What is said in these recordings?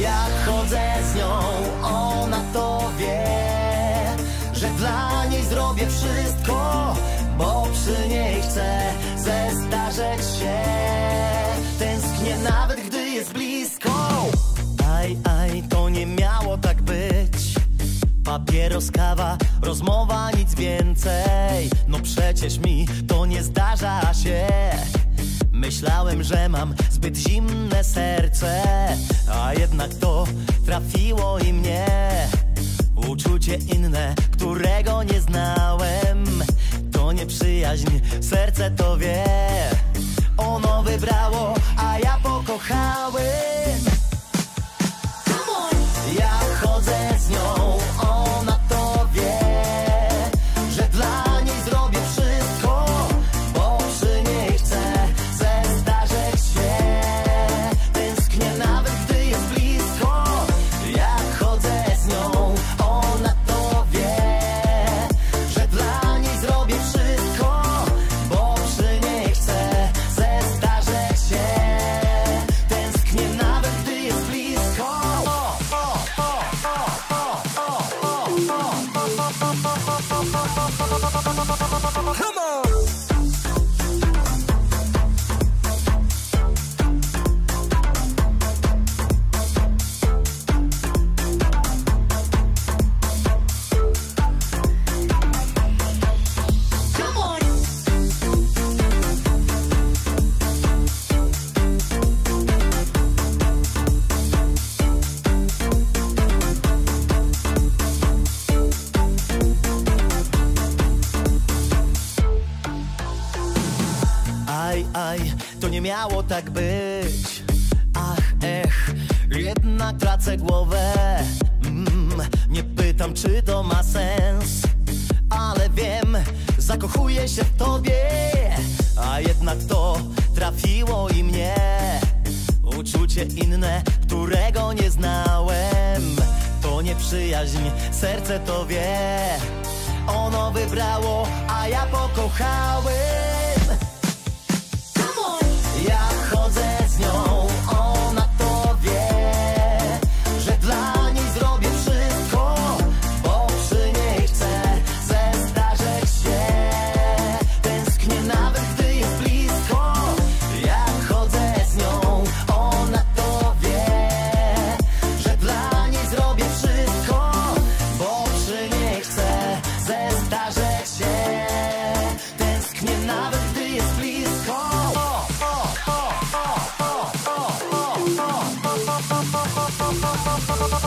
Jak chodzę z nią, ona to wie Że dla niej zrobię wszystko Bo przy niej chcę zestarzeć się. Tęsknię nawet gdy jest blisko. Aj, aj, to nie miało tak być. Papieros, kawa, rozmowa, nic więcej. No przecież mi to nie zdarza się. Myślałem, że mam zbyt zimne serce trafiło i mnie. Uczucie inne, którego nie znałem. To nie przyjaźń, serce to wie. Ono wybrało, a ja pokochałem miało tak być. Ach, ech, jednak tracę głowę. Mm, Nie pytam, czy to ma sens Ale wiem, zakochuję się w tobie. A jednak to trafiło i mnie. Uczucie inne, którego nie znałem. To nie przyjaźń, serce to wie. Ono wybrało, a ja pokochałem Bye.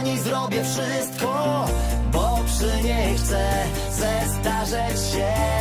Niej zrobię wszystko Bo przy niej chcę zestarzeć się